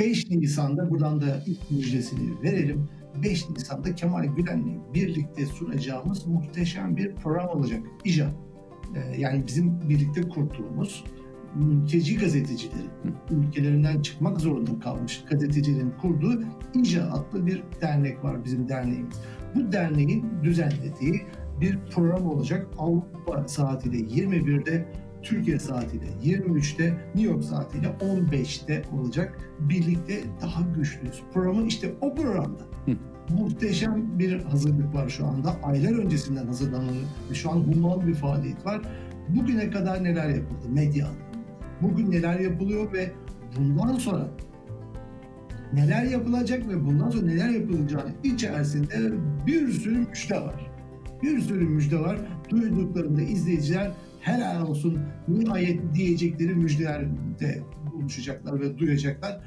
5 Nisan'da buradan da ilk müjdesini verelim. 5 Nisan'da Kemal Gülen'le birlikte sunacağımız muhteşem bir program olacak. İJA. Ee, yani bizim birlikte kurduğumuz mülteci gazetecilerin ülkelerinden çıkmak zorunda kalmış gazetecilerin kurduğu İJA adlı bir dernek var bizim derneğimiz. Bu derneğin düzenlediği bir program olacak. Avrupa saatiyle 21'de, Türkiye saatiyle 23'te, New York saatiyle 15'te olacak. Birlikte daha güçlüyüz. Programı işte o programda. Hı. Muhteşem bir hazırlık var şu anda. Aylar öncesinden hazırlanıyor. ve Şu an hummalı bir faaliyet var. Bugüne kadar neler yapıldı medya? Bugün neler yapılıyor ve bundan sonra neler yapılacak ve bundan sonra neler yapılacağını içerisinde bir sürü müjde var. Bir sürü müjde var. Duyduklarında izleyiciler helal olsun nihayet diyecekleri müjdelerde buluşacaklar ve duyacaklar.